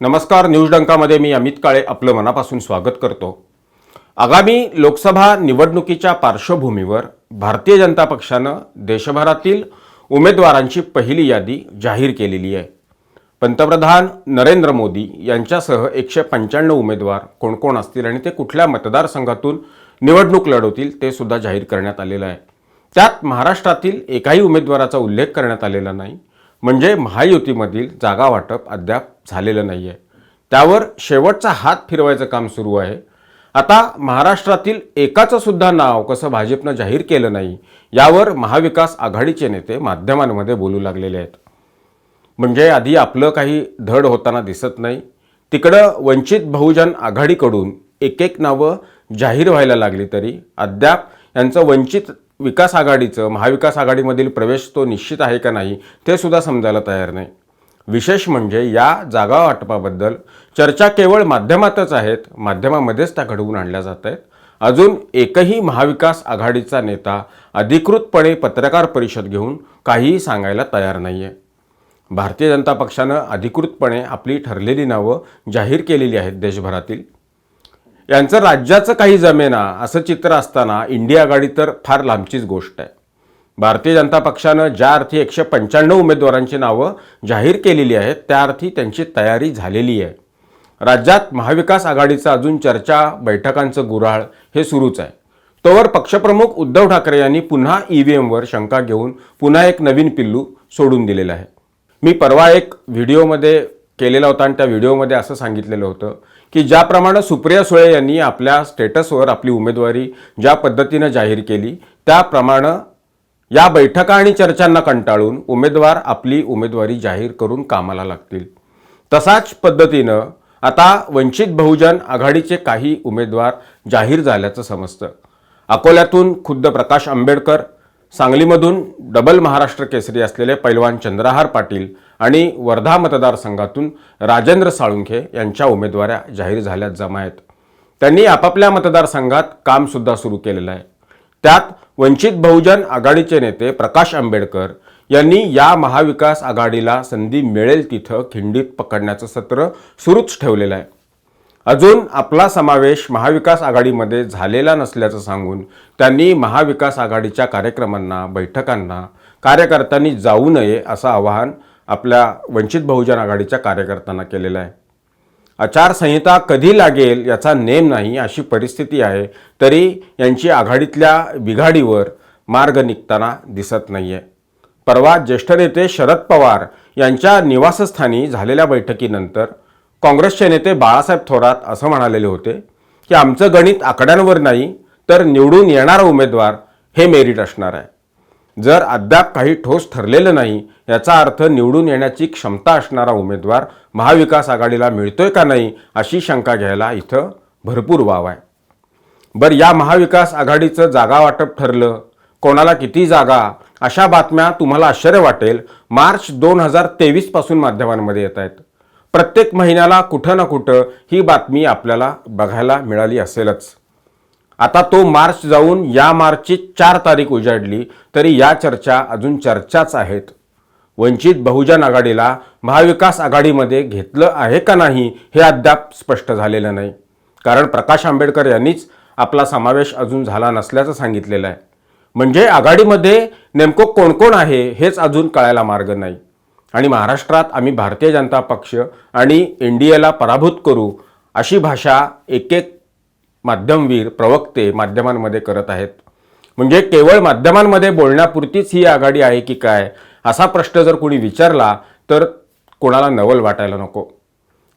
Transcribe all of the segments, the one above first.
नमस्कार न्यूज डंकामध्ये मी अमित काळे आपलं मनापासून स्वागत करतो. आगामी लोकसभा निवडणुकीच्या पार्श्वभूमीवर भारतीय जनता पक्षानं देशभरातील उमेदवारांची पहिली यादी जाहीर केलेली आहे. पंतप्रधान नरेंद्र मोदी यांच्यासह एकशे पंच्याण्णव उमेदवार कोण कोण असतील आणि ते कुठल्या मतदारसंघातून निवडणूक लढवतील ते सुद्धा जाहीर करण्यात आलेलं आहे. त्यात महाराष्ट्रातील एकाही उमेदवाराचा उल्लेख करण्यात आलेला नाही. म्हणजे महायुतीमधील जागा वाटप अद्याप झालेलं नाही आहे त्यावर शेवटचा हात फिरवायचं काम सुरू आहे. आता महाराष्ट्रातील एकाचं सुद्धा नाव कसं भाजपनं जाहीर केलं नाही यावर महाविकास आघाडीचे नेते माध्यमांमध्ये बोलू लागलेले आहेत. म्हणजे आधी आपलं काही धड होताना दिसत नाही. तिकडं वंचित बहुजन आघाडीकडून एक एक नावं जाहीर व्हायला लागली तरी अद्याप यांचं वंचित विकास आघाडीचं महाविकास आघाडीमधील प्रवेश तो निश्चित आहे का नाही ते सुद्धा समजायला तयार नाही. विशेष म्हणजे या जागा वाटपाबद्दल चर्चा केवळ माध्यमातच आहेत माध्यमामध्येच त्या घडवून आणल्या जात आहेत. अजून एकही महाविकास आघाडीचा नेता अधिकृतपणे पत्रकार परिषद घेऊन काहीही सांगायला तयार नाही आहे भारतीय जनता पक्षानं अधिकृतपणे आपली ठरलेली नावं जाहीर केलेली आहेत देशभरातील. यांचं राज्याचं काही जमेना असं चित्र असताना इंडिया आघाडी तर फार लांबचीच गोष्ट आहे. भारतीय जनता पक्षानं ज्या अर्थी एकशे पंच्याण्णव उमेदवारांची नावं जाहीर केलेली आहेत त्या अर्थी त्यांची तयारी झालेली आहे. राज्यात महाविकास आघाडीचं अजून चर्चा बैठकांचं गुऱ्हाळ हे सुरूच आहे. तोवर पक्षप्रमुख उद्धव ठाकरे यांनी पुन्हा ई व्ही एमवर शंका घेऊन पुन्हा एक नवीन पिल्लू सोडून दिलेलं आहे. मी परवा एक व्हिडिओमध्ये केलेला होता आणि त्या व्हिडिओमध्ये असं सांगितलेलं होतं की ज्याप्रमाणे सुप्रिया सुळे यांनी आपल्या स्टेटसवर आपली उमेदवारी ज्या पद्धतीनं जाहीर केली त्याप्रमाणे या बैठका आणि चर्चांना कंटाळून उमेदवार आपली उमेदवारी जाहीर करून कामाला लागतील. तसाच पद्धतीनं आता वंचित बहुजन आघाडीचे काही उमेदवार जाहीर झाल्याचं समजतं. अकोल्यातून खुद्द प्रकाश आंबेडकर सांगलीमधून डबल महाराष्ट्र केसरी असलेले पैलवान चंद्रहार पाटील आणि वर्धा मतदारसंघातून राजेंद्र साळुंखे यांच्या उमेदवाऱ्या जाहीर झाल्यात जमा आहेत त्यांनी आपापल्या मतदारसंघात कामसुद्धा सुरू केलेलं आहे. त्यात वंचित बहुजन आघाडीचे नेते प्रकाश आंबेडकर यांनी या महाविकास आघाडीला संधी मिळेल तिथं खिंडीत पकडण्याचं सत्र सुरूच ठेवलेलं आहे. अजून आपला समावेश महाविकास आघाडीमध्ये झालेला नसल्याचं सांगून त्यांनी महाविकास आघाडीच्या कार्यक्रमांना बैठकांना कार्यकर्त्यांनी जाऊ नये असं आवाहन आपल्या वंचित बहुजन आघाडीच्या कार्यकर्त्यांना केलेलं आहे. आचारसंहिता कधी लागेल याचा नेम नाही अशी परिस्थिती आहे तरी यांची आघाडीतल्या बिघाडीवर मार्ग निघताना दिसत नाही आहे परवा ज्येष्ठ नेते शरद पवार यांच्या निवासस्थानी झालेल्या बैठकीनंतर काँग्रेसचे नेते बाळासाहेब थोरात असं म्हणालेले होते की आमचं गणित आकड्यांवर नाही तर निवडून येणारा उमेदवार हे मेरिट असणार आहे. जर अद्याप काही ठोस ठरलेलं नाही याचा अर्थ निवडून येण्याची क्षमता असणारा उमेदवार महाविकास आघाडीला मिळतोय का नाही अशी शंका घ्यायला इथं भरपूर वाव आहे. बरं या महाविकास आघाडीचं जागा वाटप ठरलं कोणाला किती जागा अशा बातम्या तुम्हाला आश्चर्य वाटेल. मार्च दोन हजार तेवीसपासून माध्यमांमध्ये येत आहेत. प्रत्येक महिन्याला कुठं ना कुठं ही बातमी आपल्याला बघायला मिळाली असेलच. आता तो मार्च जाऊन या मार्चची चार तारीख उजाडली तरी या चर्चा अजून चर्चाच आहेत. वंचित बहुजन आघाडीला महाविकास आघाडीमध्ये घेतलं आहे का नाही हे अद्याप स्पष्ट झालेलं नाही. कारण प्रकाश आंबेडकर यांनीच आपला समावेश अजून झाला नसल्याचं सांगितलेलं आहे. म्हणजे आघाडीमध्ये नेमकं कोण कोण आहे हेच अजून कळायला मार्ग नाही. आणि महाराष्ट्रात आम्ही भारतीय जनता पक्ष आणि एन डी एला पराभूत करू अशी भाषा एक एक माध्यमवीर प्रवक्ते माध्यमांमध्ये करत आहेत. म्हणजे केवळ माध्यमांमध्ये बोलण्यापुरतीच ही आघाडी आहे की काय? असा प्रश्न जर कोणी विचारला तर कोणाला नवल वाटायला नको.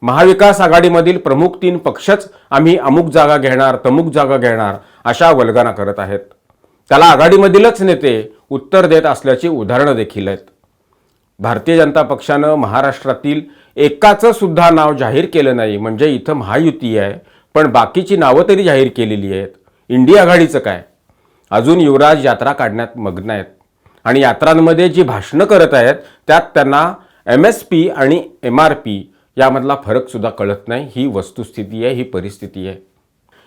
महाविकास आघाडीमधील प्रमुख तीन पक्षच आम्ही अमुक जागा घेणार तमुक जागा घेणार अशा वल्गना करत आहेत. त्याला आघाडीमधीलच नेते उत्तर देत असल्याची उदाहरणं देखील आहेत. भारतीय जनता पक्षानं महाराष्ट्रातील एकाचं सुद्धा नाव जाहीर केलं नाही म्हणजे इथं महायुती आहे पण बाकीची नावं तरी जाहीर केलेली आहेत. इंडिया आघाडीचं काय? अजून युवराज यात्रा काढण्यात मग्न आहेत. आणि यात्रांमध्ये जी भाषणं करत आहेत त्यात त्यांना एम एस पी आणि एम आर पी यामधला फरकसुद्धा कळत नाही. ही वस्तुस्थिती आहे ही परिस्थिती आहे.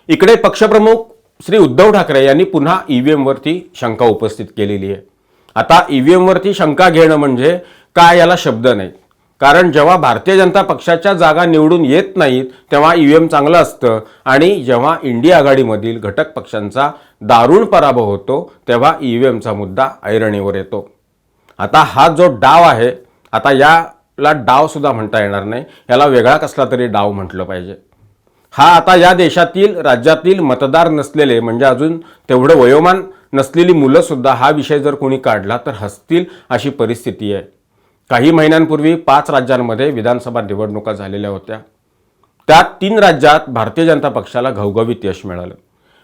इकडे पक्षप्रमुख श्री उद्धव ठाकरे यांनी पुन्हा ई व्ही एमवरती शंका उपस्थित केलेली आहे. आता ई व्ही एमवरती शंका घेणं म्हणजे काय याला शब्द नाही. कारण जेव्हा भारतीय जनता पक्षाच्या जागा निवडून येत नाहीत तेव्हा ई व्ही एम चांगलं असतं आणि जेव्हा इंडिया आघाडीमधील घटक पक्षांचा दारुण पराभव होतो तेव्हा ई व्ही एमचा मुद्दा ऐरणीवर येतो. आता हा जो डाव आहे आता याला डावसुद्धा म्हणता येणार नाही. याला वेगळा कसला तरी डाव म्हटलं पाहिजे. हा आता या देशातील राज्यातील मतदार नसलेले म्हणजे अजून तेवढं वयोमान नसलेली मुलंसुद्धा हा विषय जर कोणी काढला तर हसतील अशी परिस्थिती आहे. काही महिन्यांपूर्वी पाच राज्यांमध्ये विधानसभा निवडणुका झालेल्या होत्या. त्यात तीन राज्यात भारतीय जनता पक्षाला घवघवीत यश मिळालं.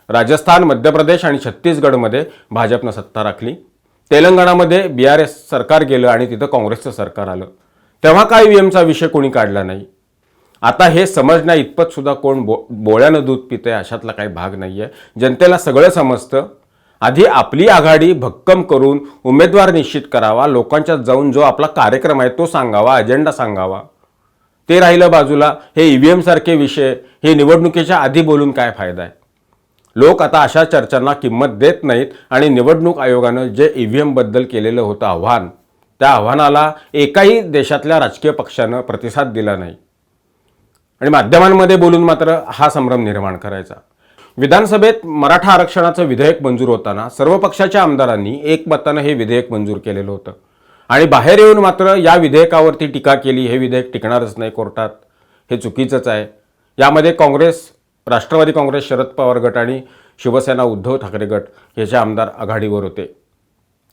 राजस्थान मध्य प्रदेश आणि छत्तीसगडमध्ये भाजपनं सत्ता राखली. तेलंगणामध्ये बी आर एस सरकार गेलं आणि तिथं काँग्रेसचं सरकार आलं. तेव्हा काय व्ही एमचा विषय कोणी काढला नाही? आता हे समजण्या इतपतसुद्धा कोण बो बोळ्यानं दूध पिते अशातला काही भाग नाही आहे जनतेला सगळं समजतं. आधी आपली आघाडी भक्कम करून उमेदवार निश्चित करावा लोकांच्यात जाऊन जो आपला कार्यक्रम आहे तो सांगावा अजेंडा सांगावा. ते राहिलं बाजूला. हे ई व्ही एमसारखे विषय हे निवडणुकीच्या आधी बोलून काय फायदा आहे? लोक आता अशा चर्चांना किंमत देत नाहीत आणि निवडणूक आयोगानं जे ई व्ही एमबद्दल केलेलं होतं आव्हान त्या आव्हानाला एकाही देशातल्या राजकीय पक्षानं प्रतिसाद दिला नाही. आणि माध्यमांमध्ये बोलून मात्र हा संभ्रम निर्माण करायचा. विधानसभेत मराठा आरक्षणाचं विधेयक मंजूर होताना सर्व पक्षाच्या आमदारांनी एकमतानं हे विधेयक मंजूर केलेलं होतं. आणि बाहेर येऊन मात्र या विधेयकावरती टीका केली हे विधेयक टिकणारच नाही कोर्टात. हे चुकीचंच आहे. यामध्ये काँग्रेस राष्ट्रवादी काँग्रेस शरद पवार गट आणि शिवसेना उद्धव ठाकरे गट याचे आमदार आघाडीवर होते.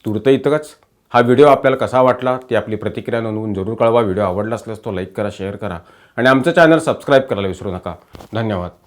तुरतं इतकंच हा व्हिडिओ आपल्याला कसा वाटला ती आपली प्रतिक्रिया नोंदवून जरूर कळवा. व्हिडिओ आवडला असल्यास तो लाईक करा शेअर करा आणि आमचं चॅनल सबस्क्राईब करायला विसरू नका. धन्यवाद.